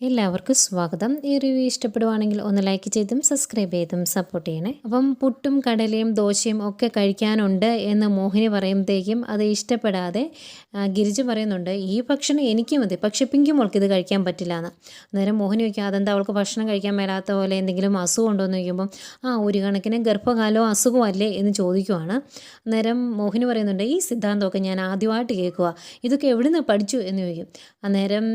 എല്ലാവർക്കും സ്വാഗതം. ഈ റിവ്യൂ ഇഷ്ടപ്പെടുവാണെങ്കിൽ ഒന്ന് ലൈക്ക് ചെയ്തും സബ്സ്ക്രൈബ് ചെയ്തും സപ്പോർട്ട് ചെയ്യണേ. അപ്പം പുട്ടും കടലയും ദോശയും ഒക്കെ കഴിക്കാനുണ്ട് എന്ന് മോഹിനി പറയുമ്പോഴത്തേക്കും അത് ഇഷ്ടപ്പെടാതെ ഗിരിജ് പറയുന്നുണ്ട് ഈ ഭക്ഷണം എനിക്ക് മതി പക്ഷെ പിങ്കി മോൾക്ക് ഇത് കഴിക്കാൻ പറ്റില്ല എന്ന്. അന്നേരം മോഹിനി വയ്ക്കുക അതെന്താ അവൾക്ക് ഭക്ഷണം കഴിക്കാൻ മേലാത്ത പോലെ എന്തെങ്കിലും അസുഖം ഉണ്ടോ? എന്ന് ചോദിക്കുമ്പം ആ ഒരു കണക്കിന് ഗർഭകാലോ അസുഖമല്ലേ എന്ന് ചോദിക്കുവാണ്. അന്നേരം മോഹിനി പറയുന്നുണ്ട് ഈ സിദ്ധാന്തമൊക്കെ ഞാൻ ആദ്യമായിട്ട് കേൾക്കുക ഇതൊക്കെ എവിടുന്ന് പഠിച്ചു? എന്ന് ചോദിക്കും. അന്നേരം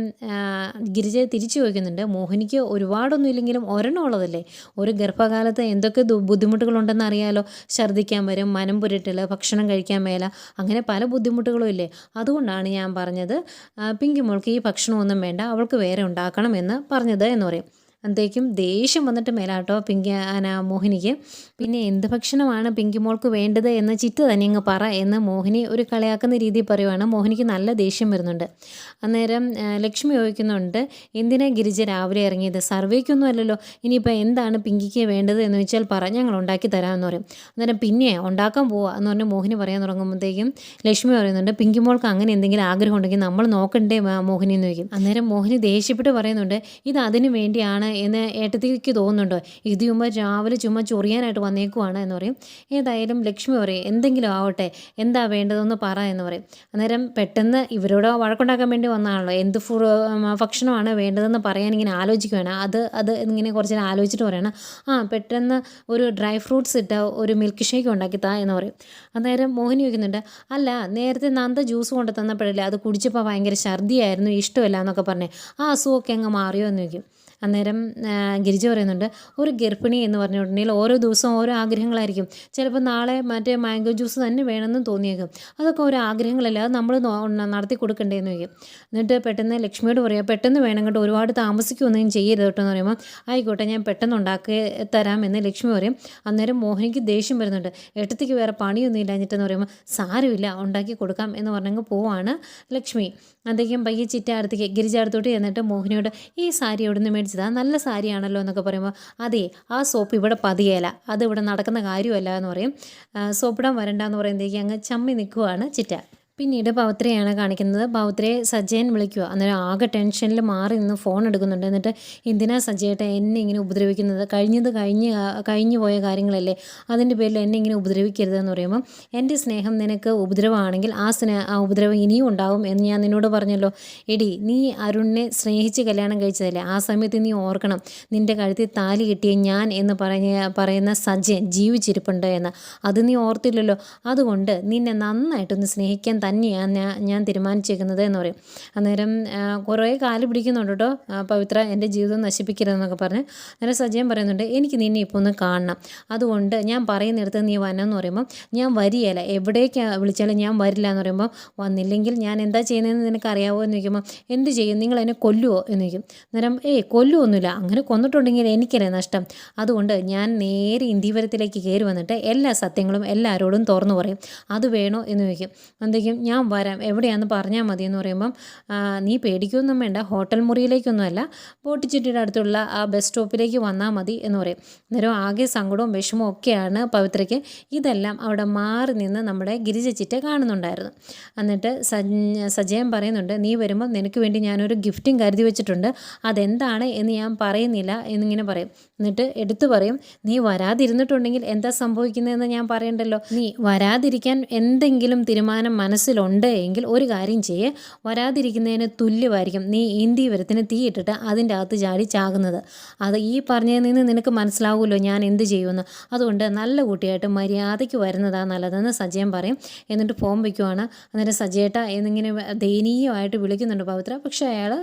ഗിരിജയെ ഗിരിജ തിരിച്ചു ചോദിക്കുന്നുണ്ട് മോഹിനിക്ക് ഒരുപാടൊന്നും ഇല്ലെങ്കിലും ഒരെണ്ണം ഉള്ളതല്ലേ? ഒരു ഗർഭകാലത്ത് എന്തൊക്കെ ബുദ്ധിമുട്ടുകളുണ്ടെന്ന് അറിയാലോ? ഛർദ്ദിക്കാൻ വരും മനം പുരട്ടൽ ഭക്ഷണം കഴിക്കാൻ മേല അങ്ങനെ പല ബുദ്ധിമുട്ടുകളും ഇല്ലേ? അതുകൊണ്ടാണ് ഞാൻ പറഞ്ഞത് പിങ്കി മോൾക്ക് ഈ ഭക്ഷണമൊന്നും വേണ്ട അവൾക്ക് വേറെ ഉണ്ടാക്കണം എന്ന് പറഞ്ഞത് എന്ന് പറയും. അന്തേക്കും ദേഷ്യം വന്നിട്ട് മേലാട്ടോ പിങ്കി ആന മോഹിനിക്ക്. പിന്നെ എന്ത് ഭക്ഷണമാണ് പിങ്കി മോൾക്ക് വേണ്ടത് എന്ന് ചിറ്റ് തന്നെ അങ്ങ് പറ എന്ന് മോഹിനി ഒരു കളിയാക്കുന്ന രീതിയിൽ പറയുവാണ്. മോഹിനിക്ക് നല്ല ദേഷ്യം വരുന്നുണ്ട്. അന്നേരം ലക്ഷ്മി ചോദിക്കുന്നുണ്ട് എന്തിനാ ഗിരിജ രാവിലെ ഇറങ്ങിയത്? സർവേക്കൊന്നും അല്ലല്ലോ. ഇനിയിപ്പോൾ എന്താണ് പിങ്കിക്ക് വേണ്ടത് എന്ന് വെച്ചാൽ പറ ഞങ്ങൾ ഉണ്ടാക്കി തരാമെന്ന് പറയും. അന്നേരം പിന്നെ ഉണ്ടാക്കാൻ പോവാ എന്ന് പറഞ്ഞ് മോഹിനി പറയാൻ തുടങ്ങുമ്പോഴത്തേക്കും ലക്ഷ്മി പറയുന്നുണ്ട് പിങ്കി മോൾക്ക് അങ്ങനെ എന്തെങ്കിലും ആഗ്രഹം ഉണ്ടെങ്കിൽ നമ്മൾ നോക്കണ്ടേ മോഹിനി എന്ന് ചോദിക്കും. അന്നേരം മോഹിനി ദേഷ്യപ്പെട്ട് പറയുന്നുണ്ട് ഇത് അതിനു വേണ്ടിയാണ് എന്ന് ഏട്ടത്തിക്ക് തോന്നുന്നുണ്ടോ? ഇത് ചുമ്മാ രാവിലെ ചുമ്മാ ചൊറിയാനായിട്ട് വന്നേക്കുവാണ് എന്ന് പറയും. ഏതായാലും ലക്ഷ്മി പറയും എന്തെങ്കിലും ആവട്ടെ എന്താ വേണ്ടതെന്ന് പറ എന്ന് പറയും. അന്നേരം പെട്ടെന്ന് ഇവരോട് വഴക്കുണ്ടാക്കാൻ വേണ്ടി വന്നതാണല്ലോ എന്ത് ഫു ഭക്ഷണമാണ് വേണ്ടതെന്ന് പറയാൻ ഇങ്ങനെ ആലോചിക്കുവാണ്. അത് അത് ഇങ്ങനെ കുറച്ച് നേരം ആലോചിച്ചിട്ട് പറയണം ആ പെട്ടെന്ന് ഒരു ഡ്രൈ ഫ്രൂട്ട്സ് ഇട്ട ഒരു മിൽക്ക് ഷേക്ക് ഉണ്ടാക്കി താ എന്ന് പറയും. അന്നേരം മോഹിനി ചോദിക്കുന്നുണ്ട് അല്ല നേരത്തെ നന്ദ ജ്യൂസ് കൊണ്ട് തന്നപ്പോഴല്ലേ അത് കുടിച്ചപ്പോൾ ഭയങ്കര ഛർദിയായിരുന്നു ഇഷ്ടമല്ല എന്നൊക്കെ പറഞ്ഞേ ആ അസുഖമൊക്കെ അങ്ങ് മാറിയോ എന്ന് ചോദിക്കും. അന്നേരം ഗിരിജ പറയുന്നുണ്ട് ഒരു ഗർഭിണി എന്ന് പറഞ്ഞിട്ടുണ്ടെങ്കിൽ ഓരോ ദിവസവും ഓരോ ആഗ്രഹങ്ങളായിരിക്കും. ചിലപ്പോൾ നാളെ മറ്റേ മാംഗോ ജ്യൂസ് തന്നെ വേണമെന്ന് തോന്നിയേക്കും. അതൊക്കെ ഓരോ ആഗ്രഹങ്ങളല്ല അത് നമ്മൾ നടത്തി കൊടുക്കണ്ടേന്ന് ചോദിക്കും. എന്നിട്ട് പെട്ടെന്ന് ലക്ഷ്മിയോട് പറയാം പെട്ടെന്ന് വേണം കേട്ടോ ഒരുപാട് താമസിക്കുകയൊന്നും ചെയ്യരുത് കേട്ടോ എന്ന് പറയുമ്പോൾ ആയിക്കോട്ടെ ഞാൻ പെട്ടെന്ന് ഉണ്ടാക്കി തരാമെന്ന് ലക്ഷ്മി പറയും. അന്നേരം മോഹിനിക്ക് ദേഷ്യം വരുന്നുണ്ട്. എട്ടത്തേക്ക് വേറെ പണിയൊന്നും ഇല്ലാഞ്ഞിട്ടെന്ന് പറയുമ്പോൾ സാരമില്ല ഉണ്ടാക്കി കൊടുക്കാം എന്ന് പറഞ്ഞെങ്കിൽ പോവാണ് ലക്ഷ്മി. അദ്ദേഹം പയ്യെ ചിറ്റ അടുത്തേക്ക് ചെന്നിട്ട് മോഹിനിയോട് ഈ സാരി എവിടെ നിന്ന് മേടിച്ചതാ നല്ല സാരിയാണല്ലോ എന്നൊക്കെ പറയുമ്പോൾ അതെ ആ സോപ്പ് ഇവിടെ പതിയേല. അത് ഇവിടെ നടക്കുന്ന കാര്യമല്ല എന്ന് പറയും. സോപ്പിടാൻ വരണ്ടെന്ന് പറയുമ്പോഴത്തേക്ക് അങ്ങ് ചമ്മി നിൽക്കുവാണ് ചിറ്റ. പിന്നീട് പൗത്രയാണ് കാണിക്കുന്നത്. പൗത്രയെ സജയൻ വിളിക്കുക. അന്നേരം ആകെ ടെൻഷനിൽ മാറി നിന്ന് ഫോൺ എടുക്കുന്നുണ്ട്. എന്നിട്ട് എന്തിനാ സജയേട്ട എന്നെ ഇങ്ങനെ ഉപദ്രവിക്കുന്നത്? കഴിഞ്ഞത് കഴിഞ്ഞ് കഴിഞ്ഞു പോയ കാര്യങ്ങളല്ലേ? അതിന്റെ പേരിൽ എന്നെ ഇങ്ങനെ ഉപദ്രവിക്കരുതെന്ന് പറയുമ്പം എന്റെ സ്നേഹം നിനക്ക് ഉപദ്രവമാണെങ്കിൽ ആ സ്നേഹ ആ ഉപദ്രവം ഇനിയും ഉണ്ടാവും എന്ന് ഞാൻ നിന്നോട് പറഞ്ഞല്ലോ. എടി നീ അരുണിനെ സ്നേഹിച്ച് കല്യാണം കഴിച്ചതല്ലേ? ആ സമയത്ത് നീ ഓർക്കണം നിന്റെ കഴുത്തിൽ താലി കിട്ടിയ ഞാൻ എന്ന് പറഞ്ഞ പറയുന്ന സജയൻ ജീവിച്ചിരിപ്പുണ്ട് എന്ന്. അത് നീ ഓർത്തില്ലല്ലോ. അതുകൊണ്ട് നിന്നെ നന്നായിട്ടൊന്ന് സ്നേഹിക്കാൻ തന്നെയാണ് ഞാൻ ഞാൻ തീരുമാനിച്ചേക്കുന്നത് എന്ന് പറയും. അന്നേരം കുറേ കാൽ പിടിക്കുന്നുണ്ട് കേട്ടോ. പവിത്ര എന്റെ ജീവിതം നശിപ്പിക്കരുതെന്നൊക്കെ പറഞ്ഞ് അന്നേരം സജയൻ പറയുന്നുണ്ട് എനിക്ക് നിന്നെ ഇപ്പോൾ ഒന്ന് കാണണം. അതുകൊണ്ട് ഞാൻ പറയുന്നിടത്ത് നീ വന്നെന്ന് പറയുമ്പോൾ ഞാൻ വരികയില്ല. എവിടേക്ക് വിളിച്ചാലും ഞാൻ വരില്ല എന്ന് പറയുമ്പോൾ വന്നില്ലെങ്കിൽ ഞാൻ എന്താ ചെയ്യുന്നതെന്ന് നിനക്ക് അറിയാവോ എന്ന് ചോദിക്കുമ്പോൾ എന്ത് ചെയ്യും? നിങ്ങൾ എന്നെ കൊല്ലുവോ? എന്ന് ചോദിക്കും. അന്നേരം ഏയ് കൊല്ലുവൊന്നുമില്ല. അങ്ങനെ കൊന്നിട്ടുണ്ടെങ്കിൽ എനിക്കല്ലേ നഷ്ടം? അതുകൊണ്ട് ഞാൻ നേരെ ഇന്ത്യവരത്തിലേക്ക് കയറി വന്നിട്ട് എല്ലാ സത്യങ്ങളും എല്ലാവരോടും തുറന്നു പറയും. അത് വേണോ? എന്ന് ചോദിക്കും. എന്തെങ്കിലും ഞാൻ വരാം. എവിടെയാണെന്ന് പറഞ്ഞാൽ മതി എന്ന് പറയുമ്പം നീ പേടിക്കൊന്നും വേണ്ട. ഹോട്ടൽ മുറിയിലേക്കൊന്നുമല്ല. ബോട്ടിച്ചിട്ടിയുടെ അടുത്തുള്ള ആ ബസ് സ്റ്റോപ്പിലേക്ക് വന്നാൽ മതി എന്ന് പറയും. അന്നേരം ആകെ സങ്കടവും വിഷമവും ഒക്കെയാണ് പവിത്രയ്ക്ക്. ഇതെല്ലാം അവിടെ മാറി നിന്ന് നമ്മുടെ ഗിരിജ ചിറ്റ കാണുന്നുണ്ടായിരുന്നു. എന്നിട്ട് സജയൻ പറയുന്നുണ്ട് നീ വരുമ്പോൾ നിനക്ക് വേണ്ടി ഞാനൊരു ഗിഫ്റ്റും കരുതി വെച്ചിട്ടുണ്ട്. അതെന്താണ് എന്ന് ഞാൻ പറയുന്നില്ല എന്നിങ്ങനെ പറയും. എന്നിട്ട് എടുത്തു പറയും നീ വരാതിരുന്നിട്ടുണ്ടെങ്കിൽ എന്താ സംഭവിക്കുന്നതെന്ന് ഞാൻ പറയണ്ടല്ലോ. നീ വരാതിരിക്കാൻ എന്തെങ്കിലും തീരുമാനം മനസ്സിലുണ്ട് എങ്കിൽ ഒരു കാര്യം ചെയ്യേ. വരാതിരിക്കുന്നതിന് തുല്യമായിരിക്കും. നീ ഇന്ത്യ വരത്തിന് തീയിട്ടിട്ട് അതിന്റെ അകത്ത് ചാടി ചാകുന്നത്. അത് ഈ പറഞ്ഞതിൽ നിന്ന് നിനക്ക് മനസ്സിലാവുമല്ലോ ഞാൻ എന്ത് ചെയ്യുമെന്ന്. അതുകൊണ്ട് നല്ല കുട്ടിയായിട്ട് മര്യാദയ്ക്ക് വരുന്നതാണ് നല്ലതെന്ന് സജയൻ പറയും. എന്നിട്ട് ഫോം വയ്ക്കുവാണ് അന്നേരം സജയേട്ട എന്നിങ്ങനെ ദയനീയമായിട്ട് വിളിക്കുന്നുണ്ട് പവിത്ര. പക്ഷേ അയാൾ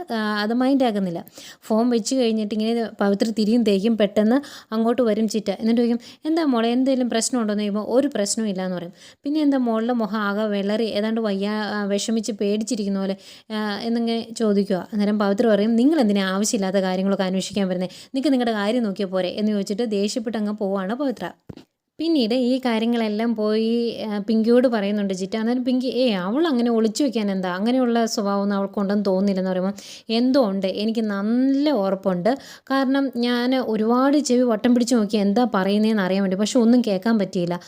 അത് മൈൻഡാക്കുന്നില്ല ഫോം വെച്ച് കഴിഞ്ഞിട്ട് ഇങ്ങനെ പവിത്ര തിരിയും തേക്കും പെട്ടെന്ന് അങ്ങോട്ട് വരും ചിറ്റ. എന്നിട്ട് ചോദിക്കും എന്താ മോളെ എന്തെങ്കിലും പ്രശ്നമുണ്ടോ? എന്ന് ചോദിക്കുമ്പോൾ ഒരു പ്രശ്നവും ഇല്ല എന്ന് പറയും. പിന്നെ എന്താ മോളുടെ മുഖം ആകെ വിളറി. ഏതാണ്ട് വയ്യ വയ്യാ വിഷമിച്ച് പേടിച്ചിരിക്കുന്ന പോലെ എന്നിങ്ങനെ ചോദിക്കുക. അന്നേരം പവിത്ര പറയും നിങ്ങൾ എന്തിനാ ആവശ്യമില്ലാത്ത കാര്യങ്ങളൊക്കെ അന്വേഷിക്കാൻ വരുന്നത് നിങ്ങൾക്ക് നിങ്ങളുടെ കാര്യം നോക്കിയാൽ പോരെ? എന്ന് ചോദിച്ചിട്ട് ദേഷ്യപ്പെട്ട് അങ്ങ് പോവാണ് പവിത്ര. പിന്നീട് ഈ കാര്യങ്ങളെല്ലാം പോയി പിങ്കിയോട് പറയുന്നുണ്ട് ചിറ്റ അന്നേരം പിങ്കി ഏ അവൾ അങ്ങനെ ഒളിച്ചു വെക്കാൻ എന്താ? അങ്ങനെയുള്ള സ്വഭാവമൊന്നും അവൾക്കുണ്ടെന്ന് തോന്നുന്നില്ലെന്ന് പറയുമ്പോൾ എന്തോ ഉണ്ട് എനിക്ക് നല്ല ഉറപ്പുണ്ട്. കാരണം ഞാൻ ഒരുപാട് ചെവി വട്ടം പിടിച്ച് നോക്കി എന്താ പറയുന്നതെന്ന് അറിയാൻ വേണ്ടി പക്ഷെ ഒന്നും കേൾക്കാൻ പറ്റിയില്ല.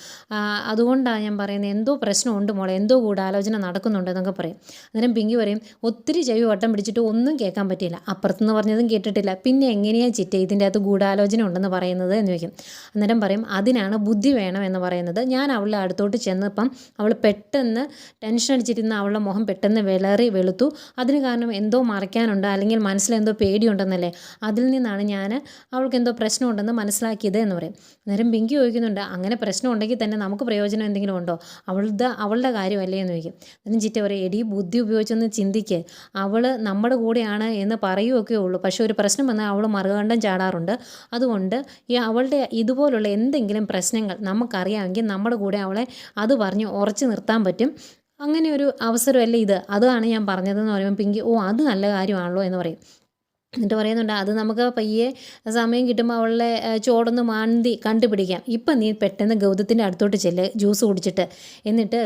അതുകൊണ്ടാണ് ഞാൻ പറയുന്നത് എന്തോ പ്രശ്നമുണ്ട് മോളെ എന്തോ ഗൂഢാലോചന നടക്കുന്നുണ്ട് എന്നൊക്കെ പറയും. അന്നേരം പിങ്കി പറയും ഒത്തിരി ചെവി വട്ടം പിടിച്ചിട്ട് ഒന്നും കേൾക്കാൻ പറ്റിയില്ല. അപ്പുറത്തുനിന്ന് പറഞ്ഞതും കേട്ടിട്ടില്ല. പിന്നെ എങ്ങനെയാണ് ചിറ്റ ഇതിന്റെ അകത്ത് ഗൂഢാലോചന ഉണ്ടെന്ന് പറയുന്നത്? എന്ന് ചോദിക്കും. അന്നേരം പറയും അതിനാണ് ബുദ്ധി വേണം എന്ന് പറയുന്നത് ഞാൻ അവളുടെ അടുത്തോട്ട് ചെന്നപ്പം അവൾ പെട്ടെന്ന് ടെൻഷൻ അടിച്ചിരുന്ന അവളുടെ മുഖം പെട്ടെന്ന് വിളറി വെളുത്തു. അതിന് കാരണം എന്തോ മറയ്ക്കാനുണ്ട് അല്ലെങ്കിൽ മനസ്സിലെന്തോ പേടിയുണ്ടെന്നല്ലേ? അതിൽ നിന്നാണ് ഞാൻ അവൾക്ക് എന്തോ പ്രശ്നമുണ്ടെന്ന് മനസ്സിലാക്കിയത് എന്ന് പറയും. നേരം ബിങ്കി ചോദിക്കുന്നുണ്ട് അങ്ങനെ പ്രശ്നം ഉണ്ടെങ്കിൽ തന്നെ നമുക്ക് പ്രയോജനം എന്തെങ്കിലും ഉണ്ടോ? അവളുടെ അവളുടെ കാര്യമല്ലേ? എന്ന് ചോദിക്കും. അതിന് ചിറ്റ പറയും എടി ബുദ്ധി ഉപയോഗിച്ചൊന്ന് ചിന്തിക്ക്. അവൾ നമ്മുടെ കൂടെയാണ് എന്ന് പറയുകയൊക്കെ ഉള്ളൂ. പക്ഷേ ഒരു പ്രശ്നം വന്നാൽ അവൾ മറുകണ്ഠം ചാടാറുണ്ട്. അതുകൊണ്ട് ഈ അവളുടെ ഇതുപോലുള്ള എന്തെങ്കിലും പ്രശ്നങ്ങൾ നമുക്കറിയാമെങ്കിൽ നമ്മുടെ കൂടെ അവളെ അത് പറഞ്ഞ് ഉറച്ചു നിർത്താൻ പറ്റും. അങ്ങനെ ഒരു അവസരമല്ലേ ഇത്? അതാണ് ഞാൻ പറഞ്ഞതെന്ന് പറയുമ്പോൾ പിങ്കി ഓ അത് നല്ല കാര്യമാണല്ലോ എന്ന് പറയും. എന്നിട്ട് പറയുന്നുണ്ട് അത് നമുക്ക് പയ്യെ സമയം കിട്ടുമ്പോൾ അവളെ ചോടൊന്ന് മാന്തി കണ്ടുപിടിക്കാം. ഇപ്പം നീ പെട്ടെന്ന് ഗൗതത്തിന്റെ അടുത്തോട്ട് ചെല്ല് ജ്യൂസ് കുടിച്ചിട്ട്. എന്നിട്ട്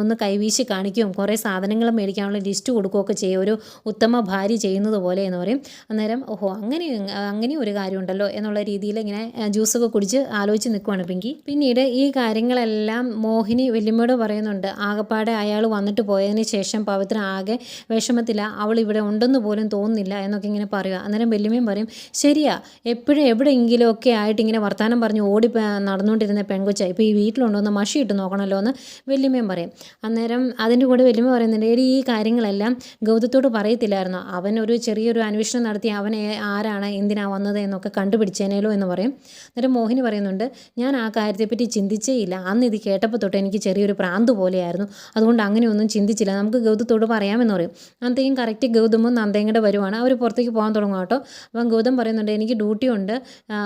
ഒന്ന് കൈവീശി കാണിക്കുകയും കുറേ സാധനങ്ങൾ മേടിക്കാനുള്ള ലിസ്റ്റ് കൊടുക്കുകയൊക്കെ ചെയ്യും. ഒരു ഉത്തമ ഭാര്യ ചെയ്യുന്നത് പോലെ എന്ന് പറയും. അന്നേരം ഓഹോ അങ്ങനെ അങ്ങനെ ഒരു കാര്യമുണ്ടല്ലോ എന്നുള്ള രീതിയിൽ ഇങ്ങനെ ജ്യൂസൊക്കെ കുടിച്ച് ആലോചിച്ച് നിൽക്കുവാണ് പിങ്കി. പിന്നീട് ഈ കാര്യങ്ങളെല്ലാം മോഹിനി വല്യമ്മയോട് പറയുന്നുണ്ട്. ആകപ്പാടെ അയാൾ വന്നിട്ട് പോയതിന് ശേഷം പവിത്ര ആകെ വിഷമത്തില്ല അവൾ ഇവിടെ ഉണ്ടെന്ന് പോലും തോന്നുന്നില്ല എന്നൊക്കെ ഇങ്ങനെ പറയുക അന്നേരം വല്യമ്മയും പറയും ശരിയാ എപ്പോഴും എവിടെയെങ്കിലും ഒക്കെ ആയിട്ട് ഇങ്ങനെ വർത്തമാനം പറഞ്ഞ് ഓടി നടന്നുകൊണ്ടിരുന്ന പെൺകൊച്ച ഇപ്പോൾ ഈ വീട്ടിലുണ്ടോ? ഒന്ന് മഷി ഇട്ട് നോക്കണമല്ലോ എന്ന് വല്യമ്മയും പറയും. അന്നേരം അതിന്റെ കൂടെ വല്യമ്മ പറയുന്നുണ്ട് എടി ഈ കാര്യങ്ങളെല്ലാം ഗൗതത്തോട് പറയത്തില്ലായിരുന്നോ? അവൻ ഒരു ചെറിയൊരു അന്വേഷണം നടത്തി അവൻ ആരാണ് എന്തിനാ വന്നത് എന്നൊക്കെ കണ്ടുപിടിച്ചേനേലോ എന്ന് പറയും. അന്നേരം മോഹിനി പറയുന്നുണ്ട് ഞാൻ ആ കാര്യത്തെപ്പറ്റി ചിന്തിച്ചേ ഇല്ല. അന്ന് ഇത് കേട്ടപ്പോൾ തൊട്ട് എനിക്ക് ചെറിയൊരു പ്രാന്ത് പോലെയായിരുന്നു. അതുകൊണ്ട് അങ്ങനെയൊന്നും ചിന്തിച്ചില്ല. നമുക്ക് ഗൗതത്തോട് പറയാമെന്ന് പറയും. അന്നത്തേക്കും കറക്റ്റ് ഗൗതമും നന്ദയും കൂടെ വരുവാണ്. അവർ പുറത്തേക്ക് പോകാൻ തുടങ്ങും കേട്ടോ. അപ്പം ഗൗതം പറയുന്നുണ്ട് എനിക്ക് ഡ്യൂട്ടി ഉണ്ട്.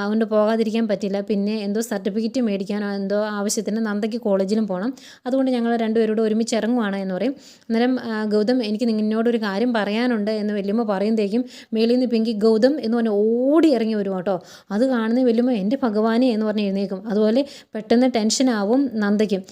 അതുകൊണ്ട് പോകാതിരിക്കാൻ പറ്റില്ല. പിന്നെ എന്തോ സർട്ടിഫിക്കറ്റ് മേടിക്കാനോ എന്തോ ആവശ്യത്തിന് നന്ദയ്ക്ക് കോളേജിലും പോകണം അതുകൊണ്ട് ഞങ്ങൾ രണ്ടുപേരോട് ഒരുമിച്ച് ഇറങ്ങുവാണ് എന്ന് പറയും. അന്നേരം ഗൗതം എനിക്ക് നിന്നോടൊരു കാര്യം പറയാനുണ്ട് എന്ന് വല്യമ്മ പറയുമ്പോഴേക്കും മേളിൽ നിന്ന് പിങ്കി ഗൗതം എന്ന് പറഞ്ഞ് ഓടി ഇറങ്ങി വരും കേട്ടോ. അത് കാണുന്ന വല്യമ്മ എന്റെ ഭഗവാനെ എന്ന് പറഞ്ഞ് എഴുന്നേക്കും അതുപോലെ പെട്ടെന്ന് ടെൻഷനാവും നന്ദയ്ക്കും.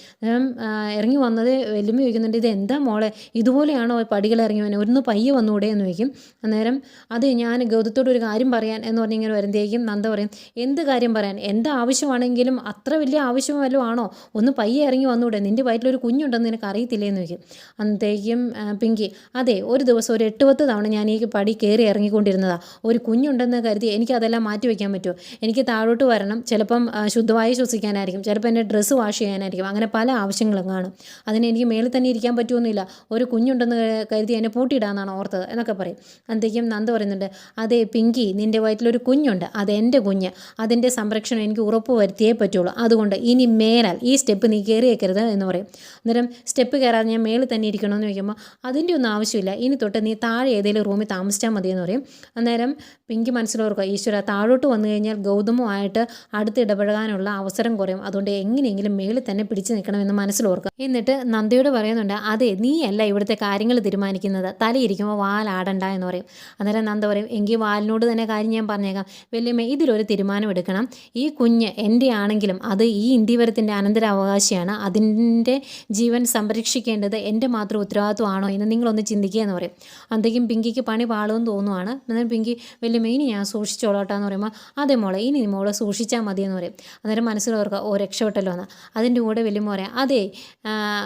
ഇറങ്ങി വന്നത് വല്യമ്മ ചോദിക്കുന്നുണ്ട് ഇത് എന്താ മോളെ? ഇതുപോലെയാണോ പടികൾ ഇറങ്ങി വന്നെ ഒന്ന് പയ്യെ വന്നുകൂടെ എന്ന് ചോദിക്കും. അന്നേരം അത് ഞാൻ ഗൗതത്തോട് ഒരു കാര്യം പറയാൻ എന്ന് പറഞ്ഞ് ഇങ്ങനെ വരുമ്പോഴേക്കും നന്ദ പറയും എന്ത് കാര്യം പറയാൻ? എന്ത് ആവശ്യമാണെങ്കിലും അത്ര വലിയ ആവശ്യം വല്ലതും ആണോ? ഒന്ന് പയ്യെ ഇറങ്ങി വന്നൂടെ നിന്റെ വയറ്റിലൊരു കുഞ്ഞുണ്ടെന്ന് നിനക്ക് അറിയത്തില്ലേ എന്ന് ചോദിക്കും. അന്നത്തേക്കും പിങ്കി അതെ ഒരു ദിവസം ഒരു എട്ട് പത്ത് തവണ ഞാൻ ഈ പടി കയറി ഇറങ്ങിക്കൊണ്ടിരുന്നതാണ് ഒരു കുഞ്ഞുണ്ടെന്ന് കരുതി എനിക്ക് അതെല്ലാം മാറ്റി വയ്ക്കാൻ പറ്റുമോ? എനിക്ക് താഴോട്ട് വരണം. ചിലപ്പം ശുദ്ധമായി ശ്വസിക്കാനായിരിക്കും. ചിലപ്പോൾ എന്റെ ഡ്രസ്സ് വാഷ് ചെയ്യാനായിരിക്കും. അങ്ങനെ പല ആവശ്യങ്ങളും കാണും. അതിന് എനിക്ക് മേളിൽ തന്നെ ഇരിക്കാൻ പറ്റുമൊന്നുമില്ല ഒരു കുഞ്ഞുണ്ടെന്ന് കരുതി എന്നെ പൂട്ടിയിടാന്നാണ് ഓർത്തത് എന്നൊക്കെ പറയും. അന്നത്തേക്കും നന്ദ പറയുന്നുണ്ട് അതെ പിങ്കി നിന്റെ വയറ്റിലൊരു കുഞ്ഞുണ്ട്. അത് എന്റെ കുഞ്ഞ്. അതിന്റെ സംരക്ഷണം എനിക്ക് ഉറപ്പ് വരുത്തിയേ പറ്റുള്ളൂ. അതുകൊണ്ട് ഇനി മേലാൽ ഈ സ്റ്റെപ്പ് നീ കയറിയേക്കരുത് എന്ന് പറയും. അന്നേരം സ്റ്റെപ്പ് കയറാതെ ഞാൻ മേളിൽ തന്നെ ഇരിക്കണമെന്ന് ചോദിക്കുമ്പോൾ അതിന്റെ ഒന്നും ആവശ്യമില്ല. ഇനി തൊട്ട് നീ താഴെ ഏതെങ്കിലും റൂമിൽ താമസിച്ചാൽ മതി എന്ന് പറയും. അന്നേരം പിങ്കി മനസ്സിലോർക്കുക ഈശ്വര താഴോട്ട് വന്നു കഴിഞ്ഞാൽ ഗൗതമുമായിട്ട് അടുത്ത് ഇടപഴകാനുള്ള അവസരം കുറയും. അതുകൊണ്ട് എങ്ങനെയെങ്കിലും മേളിൽ തന്നെ പിടിച്ചു നിൽക്കണമെന്ന് മനസ്സിലോർക്കുക എന്നിട്ട് നന്ദിയോട് പറയുന്നുണ്ട് അതെ നീയല്ല ഇവിടുത്തെ കാര്യങ്ങൾ തീരുമാനിക്കുന്നത്. തലയിരിക്കുമ്പോൾ വാലാടണ്ട എന്ന് പറയും. അന്നേരം നന്ദ പറയും എങ്കിൽ വാലിനോട് തന്നെ കാര്യം ഞാൻ പറഞ്ഞേക്കാം. വല്യമ്മ ഇതിലൊരു തീരുമാനം എടുക്കണം. ഈ കുഞ്ഞ് എന്റെ ആണെങ്കിലും അത് ഈ ഇന്ത്യവരത്തിന്റെ അനന്തരാവകാശിയാണ്. അതിന്റെ ജീവൻ സംരക്ഷിക്കേണ്ടത് എന്റെ മാത്രം ഉത്തരവാദിത്വമാണോ എന്ന് നിങ്ങളൊന്ന് ചിന്തിക്കുക എന്ന് പറയും. അന്തേക്കും പിങ്കിക്ക് പണി പാളുമെന്ന് തോന്നുവാണ്. അന്നേരം പിങ്കി വല്യമ്മ ഇനി ഞാൻ സൂക്ഷിച്ചോളാട്ടോ എന്ന് പറയുമ്പോൾ അതേ മോളെ ഇനി മോളെ സൂക്ഷിച്ചാൽ മതി എന്ന് പറയും. അന്നേരം മനസ്സിലോർക്കുക ഓ രക്ഷപ്പെട്ടല്ലോ എന്ന്. അതിന്റെ കൂടെ വല്യമ്മ പറയാം അതെ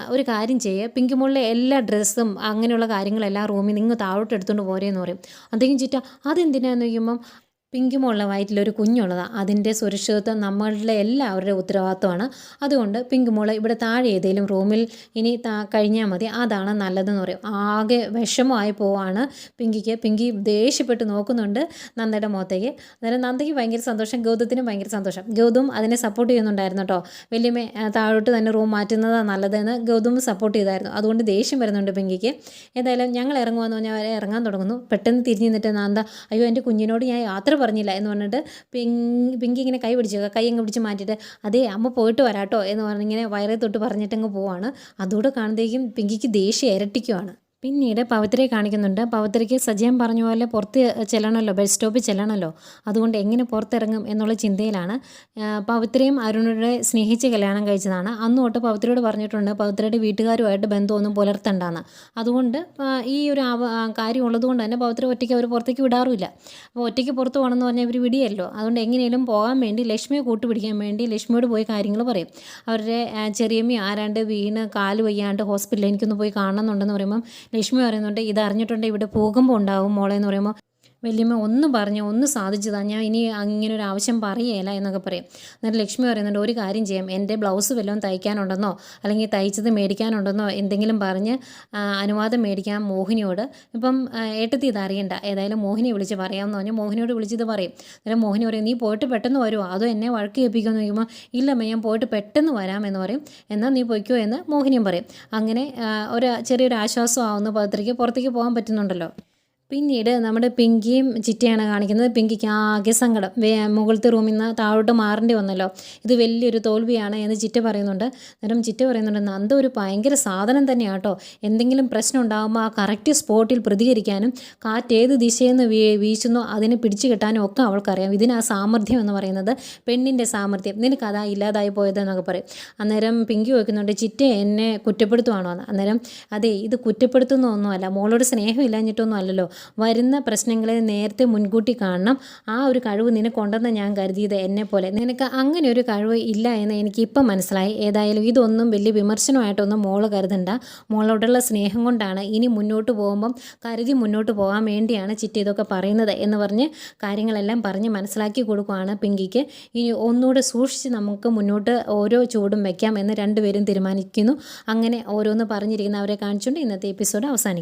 ഒരു കാര്യം ചെയ്യുക പിങ്കി മോളിലെ എല്ലാ ഡ്രസ്സും അങ്ങനെയുള്ള കാര്യങ്ങളെല്ലാം റൂമിൽ നിങ്ങൾ താഴോട്ട് എടുത്തുകൊണ്ട് പോരേ എന്ന് പറയും. അന്തേക്കും ചിറ്റ അതെന്തിനാന്ന് ചോദിക്കുമ്പം പിങ്കുമുള്ള വയറ്റിലൊരു കുഞ്ഞുള്ളതാണ് അതിന്റെ സുരക്ഷിതത്വം നമ്മളുടെ എല്ലാവരുടെ ഉത്തരവാദിത്വമാണ്. അതുകൊണ്ട് പിങ്കുമോൾ ഇവിടെ താഴെ ഏതെങ്കിലും റൂമിൽ ഇനി കഴിഞ്ഞാൽ മതി. അതാണ് നല്ലതെന്ന് പറയും. ആകെ വിഷമമായി പോവാണ് പിങ്കിക്ക്. പിങ്കി ദേഷ്യപ്പെട്ട് നോക്കുന്നുണ്ട് നന്ദയുടെ മുഖത്തേക്ക്. അന്നേരം നന്ദയ്ക്ക് ഭയങ്കര സന്തോഷം ഗൗതത്തിനും ഭയങ്കര സന്തോഷം. ഗൗതം അതിനെ സപ്പോർട്ട് ചെയ്യുന്നുണ്ടായിരുന്നു കേട്ടോ. വലിയ താഴോട്ട് തന്നെ റൂം മാറ്റുന്നതാണ് നല്ലതെന്ന് ഗൗതം സപ്പോർട്ട് ചെയ്തായിരുന്നു. അതുകൊണ്ട് ദേഷ്യം വരുന്നുണ്ട് പിങ്കിക്ക്. ഏതായാലും ഞങ്ങൾ ഇറങ്ങുമെന്ന് പറഞ്ഞാൽ ഇറങ്ങാൻ തുടങ്ങുന്നു. പെട്ടെന്ന് തിരിഞ്ഞു നിന്നിട്ട് നന്ദ അയ്യോ എന്റെ കുഞ്ഞിനോട് ഞാൻ യാത്ര പറഞ്ഞില്ല എന്ന് പറഞ്ഞിട്ട് പിങ്ക് പിങ്കി ഇങ്ങനെ കൈ പിടിച്ചു കൈ അങ്ങ് പിടിച്ച് മാറ്റിയിട്ട് അതേ അമ്മ പോയിട്ട് വരാട്ടോ എന്ന് പറഞ്ഞിങ്ങനെ വയറേ തൊട്ട് പറഞ്ഞിട്ടങ്ങ് പോവാണ്. അതുകൂടെ കാണുമ്പോഴേക്കും പിങ്കിക്ക് ദേഷ്യം ഇരട്ടിക്കുവാണ്. പിന്നീട് പവിത്രയെ കാണിക്കുന്നുണ്ട്. പവിത്രയ്ക്ക് സജയം പറഞ്ഞ പോലെ പുറത്ത് ചെല്ലണമല്ലോ ബസ് സ്റ്റോപ്പിൽ ചെല്ലണമല്ലോ അതുകൊണ്ട് എങ്ങനെ പുറത്തിറങ്ങും എന്നുള്ള ചിന്തയിലാണ്. പവിത്രയും അരുണിനെ സ്നേഹിച്ച് കല്യാണം കഴിച്ചതാണ്. അന്ന് തൊട്ട് പവിത്രയോട് പറഞ്ഞിട്ടുണ്ട് പവിത്രയുടെ വീട്ടുകാരുമായിട്ട് ബന്ധമൊന്നും പുലർത്തണ്ടെന്ന്. അതുകൊണ്ട് ഈ ഒരു കാര്യം ഉള്ളതുകൊണ്ട് തന്നെ പവിത്ര ഒറ്റയ്ക്ക് അവർ പുറത്തേക്ക് വിടാറുമില്ല. അപ്പോൾ ഒറ്റയ്ക്ക് പുറത്ത് പോകണമെന്ന് പറഞ്ഞാൽ ഇവർ വിടിയല്ലോ. അതുകൊണ്ട് എങ്ങനെയും പോകാൻ വേണ്ടി ലക്ഷ്മിയെ കൂട്ടുപിടിക്കാൻ വേണ്ടി ലക്ഷ്മിയോട് പോയി കാര്യങ്ങൾ പറയും. അവരുടെ ചെറിയമ്മ ആരാണ്ട് വീണ് കാൽ വയ്യാണ്ട് ഹോസ്പിറ്റലിൽ എനിക്കൊന്ന് പോയി കാണണമെന്നുണ്ടെന്ന് പറയുമ്പം ലക്ഷ്മി പറയുന്നുണ്ട് ഇത് അറിഞ്ഞിട്ടുണ്ട് ഇവിടെ ഭൂകമ്പം ഉണ്ടാവും മോളെ എന്ന് പറയുമ്പോൾ വല്യമ്മ ഒന്ന് പറഞ്ഞു ഒന്ന് സാധിച്ചതാ. ഞാൻ ഇനി അങ്ങനെ ഒരു ആവശ്യം പറയുകയില്ല എന്നൊക്കെ പറയും. എന്നിട്ട് ലക്ഷ്മി പറയുന്നുണ്ട് ഒരു കാര്യം ചെയ്യാം. എന്റെ ബ്ലൗസ് വല്ലതും തയ്ക്കാനുണ്ടെന്നോ? അല്ലെങ്കിൽ തയ്ച്ചത് മേടിക്കാനുണ്ടെന്നോ? എന്തെങ്കിലും പറഞ്ഞ് അനുവാദം മേടിക്കാൻ മോഹിനിയോട്. ഇപ്പം ഏട്ടത്തി ഇത് അറിയണ്ട. ഏതായാലും മോഹിനി വിളിച്ച് പറയാമെന്ന് പറഞ്ഞാൽ മോഹിനിയോട് വിളിച്ചത് പറയും. അന്നേരം മോഹിനി പറയും നീ പോയിട്ട് പെട്ടെന്ന് വരുമോ അതോ എന്നെ വഴക്ക് കേൾപ്പിക്കുമെന്ന് ചോദിക്കുമ്പോൾ ഇല്ലമ്മ ഞാൻ പോയിട്ട് പെട്ടെന്ന് വരാമെന്ന് പറയും. എന്നാൽ നീ പൊയ്ക്കോ എന്ന് മോഹിനിയും പറയും. അങ്ങനെ ഒരു ചെറിയൊരു ആശ്വാസം ആവുന്ന പത്രയ്ക്ക് പുറത്തേക്ക് പോകാൻ പറ്റുന്നുണ്ടല്ലോ. പിന്നീട് നമ്മുടെ പിങ്കിയും ചിറ്റയാണ് കാണിക്കുന്നത്. പിങ്കിക്ക് ആകെ സങ്കടം. മുകളിലത്തെ റൂമിൽ നിന്ന് താഴോട്ട് മാറേണ്ടി വന്നല്ലോ. ഇത് വലിയൊരു തോൽവിയാണ് എന്ന് ചിറ്റ പറയുന്നുണ്ട്. അന്നേരം ചിറ്റ പറയുന്നുണ്ട് നന്ദ ഒരു ഭയങ്കര സാധനം തന്നെയാണ് കേട്ടോ എന്തെങ്കിലും പ്രശ്നം ഉണ്ടാകുമ്പോൾ ആ കറക്റ്റ് സ്പോട്ടിൽ പ്രതികരിക്കാനും കാറ്റ് ഏത് ദിശയിൽ നിന്ന് വീ വീശുന്നോ അതിനെ പിടിച്ചു കിട്ടാനും ഒക്കെ അവൾക്കറിയാം. ഇതിന് ആ സാമർഥ്യം എന്ന് പറയുന്നത് പെണ്ണിന്റെ സാമർഥ്യം. നിനക്ക് അതാ ഇല്ലാതായി പോയതെന്നൊക്കെ പറയും. അന്നേരം പിങ്കി വയ്ക്കുന്നുണ്ട് ചിറ്റ എന്നെ കുറ്റപ്പെടുത്തുവാണോ? അന്നേരം അതെ ഇത് കുറ്റപ്പെടുത്തുന്ന ഒന്നുമല്ല. മോളോട് സ്നേഹമില്ലാഞ്ഞിട്ടൊന്നും അല്ലല്ലോ. വരുന്ന പ്രശ്നങ്ങളെ നേരത്തെ മുൻകൂട്ടി കാണണം. ആ ഒരു കഴിവ് നിനക്കുണ്ടെന്ന് ഞാൻ കരുതിയത് എന്നെ പോലെ. നിനക്ക് അങ്ങനെ ഒരു കഴിവ് ഇല്ല എന്ന് എനിക്ക് ഇപ്പം മനസ്സിലായി. ഏതായാലും ഇതൊന്നും വലിയ വിമർശനമായിട്ടൊന്നും മോൾ കരുതണ്ട. മോളോടുള്ള സ്നേഹം കൊണ്ടാണ് ഇനി മുന്നോട്ട് പോകുമ്പം കരുതി മുന്നോട്ട് പോകാൻ വേണ്ടിയാണ് ചിറ്റി ഇതൊക്കെ പറയുന്നത് എന്ന് പറഞ്ഞ് കാര്യങ്ങളെല്ലാം പറഞ്ഞ് മനസ്സിലാക്കി കൊടുക്കുകയാണ് പിങ്കിക്ക്. ഇനി ഒന്നുകൂടെ സൂക്ഷിച്ച് നമുക്ക് മുന്നോട്ട് ഓരോ ചൂടും വയ്ക്കാം എന്ന് രണ്ടുപേരും തീരുമാനിക്കുന്നു. അങ്ങനെ ഓരോന്ന് പറഞ്ഞിരിക്കുന്ന അവരെ കാണിച്ചുകൊണ്ട് ഇന്നത്തെ എപ്പിസോഡ് അവസാനിക്കുന്നു.